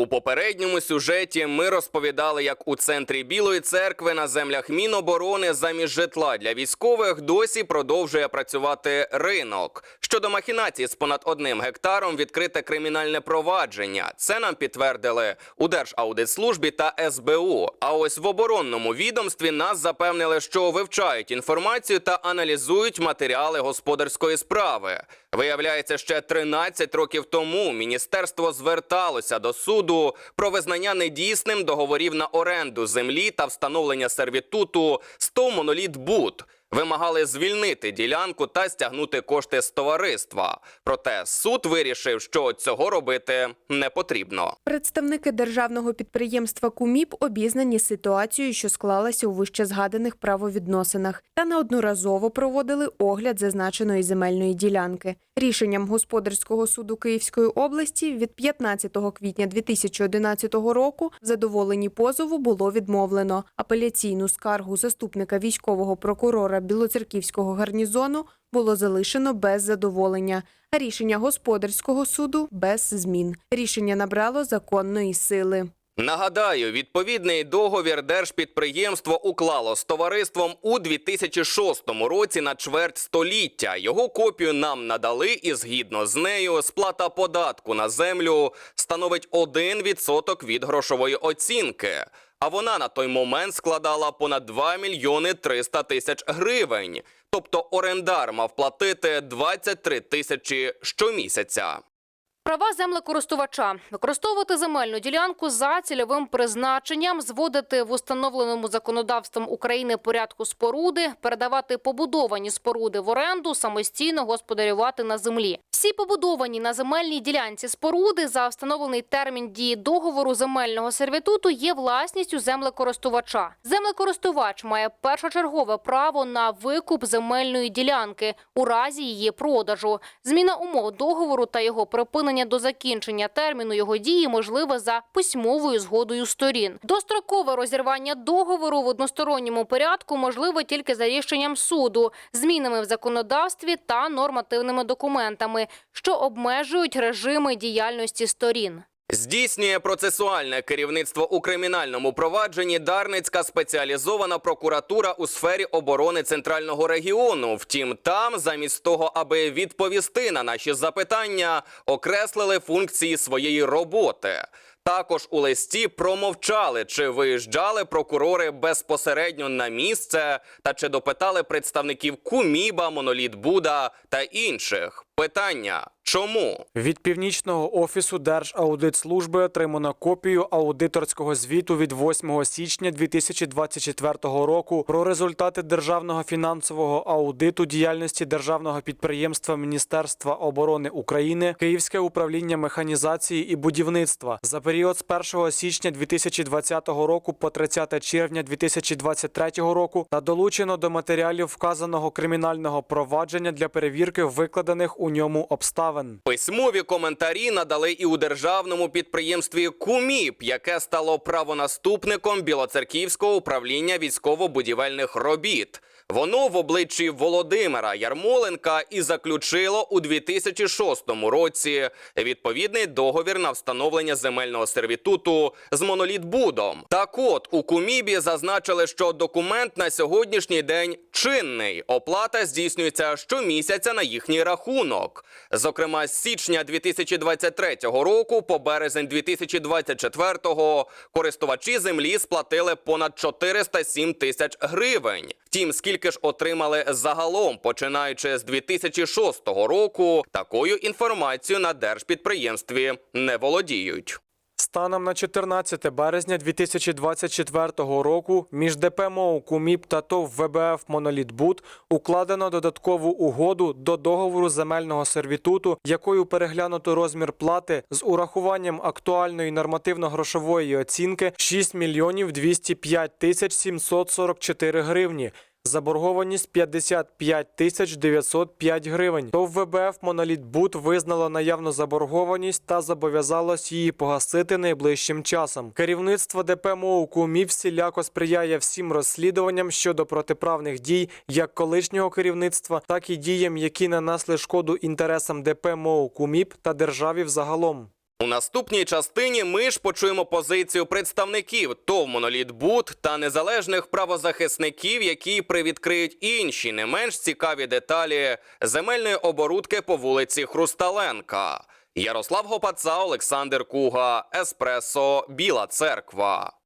У попередньому сюжеті ми розповідали, як у центрі Білої церкви на землях Міноборони замість житла для військових досі продовжує працювати ринок. Щодо махінацій з понад одним гектаром відкрите кримінальне провадження. Це нам підтвердили у Держаудитслужбі та СБУ. А ось в оборонному відомстві нас запевнили, що вивчають інформацію та аналізують матеріали господарської справи. Виявляється, ще 13 років тому міністерство зверталося до суду про визнання недійсним договорів на оренду землі та встановлення сервітуту з ТОВ «Моноліт Буд». Вимагали звільнити ділянку та стягнути кошти з товариства. Проте суд вирішив, що цього робити не потрібно. Представники державного підприємства КУМІП обізнані ситуацією, що склалася у вище згаданих правовідносинах, та неодноразово проводили огляд зазначеної земельної ділянки. Рішенням господарського суду Київської області від 15 квітня 2011 року в задоволенні позову було відмовлено. Апеляційну скаргу заступника військового прокурора Білоцерківського гарнізону було залишено без задоволення. А рішення господарського суду без змін. Рішення набрало законної сили. Нагадаю, відповідний договір держпідприємство уклало з товариством у 2006 році на чверть століття. Його копію нам надали, і згідно з нею, сплата податку на землю становить 1% від грошової оцінки. А вона на той момент складала понад 2 мільйони 300 тисяч гривень. Тобто орендар мав платити 23 тисячі щомісяця. Права землекористувача використовувати земельну ділянку за цільовим призначенням, зводити в установленому законодавством України порядку споруди, передавати побудовані споруди в оренду, самостійно господарювати на землі. Всі побудовані на земельній ділянці споруди за встановлений термін дії договору земельного сервітуту є власністю землекористувача. Землекористувач має першочергове право на викуп земельної ділянки у разі її продажу. Зміна умов договору та його припинення до закінчення терміну його дії можливе за письмовою згодою сторін. Дострокове розірвання договору в односторонньому порядку можливе тільки за рішенням суду, змінами в законодавстві та нормативними документами, що обмежують режими діяльності сторін. Здійснює процесуальне керівництво у кримінальному провадженні Дарницька спеціалізована прокуратура у сфері оборони центрального регіону. Втім, там, замість того, аби відповісти на наші запитання, окреслили функції своєї роботи. Також у листі промовчали, чи виїжджали прокурори безпосередньо на місце та чи допитали представників Куміба, Моноліт Буда та інших. Питання чому? Від північного офісу Держаудитслужби отримано копію аудиторського звіту від 8 січня 2024 року про результати державного фінансового аудиту діяльності державного підприємства Міністерства оборони України Київське управління механізації і будівництва за період з 1 січня 2020 року по 30 червня 2023 року та долучено до матеріалів вказаного кримінального провадження для перевірки викладених у ньому обставин. Письмові коментарі надали і у державному підприємстві Куміп, яке стало правонаступником Білоцерківського управління військово-будівельних робіт. Воно в обличчі Володимира Ярмоленка і заключило у 2006 році відповідний договір на встановлення земельного сервітуту з монолітбудом. Так от у Кумібі зазначили, що документ на сьогоднішній день чинний. Оплата здійснюється щомісяця на їхній рахунок. Зокрема, з січня 2023 року по березень 2024 користувачі землі сплатили понад 407 тисяч гривень. Втім, скільки ж отримали загалом, починаючи з 2006 року, такою інформацією на держпідприємстві не володіють. Станом на 14 березня 2024 року між ДП МОУ «Куміп» та ТОВ ВБФ «Монолітбуд» укладено додаткову угоду до договору земельного сервітуту, якою переглянуто розмір плати з урахуванням актуальної нормативно-грошової оцінки 6 мільйонів 205 тисяч 744 гривні. Заборгованість 55 тисяч 905 гривень. ТОВ ВБФ «Монолітбуд» визнало наявну заборгованість та зобов'язалось її погасити найближчим часом. Керівництво ДП МОУ «Кумів» всіляко сприяє всім розслідуванням щодо протиправних дій як колишнього керівництва, так і діям, які нанесли шкоду інтересам ДП МОУ «Куміп» та державі взагалом. У наступній частині ми ж почуємо позицію представників ТОВ «Монолітбуд» та незалежних правозахисників, які привідкриють інші не менш цікаві деталі земельної оборудки по вулиці Хрусталенка. Ярослав Гопаца, Олександр Куга, Еспресо, Біла Церква.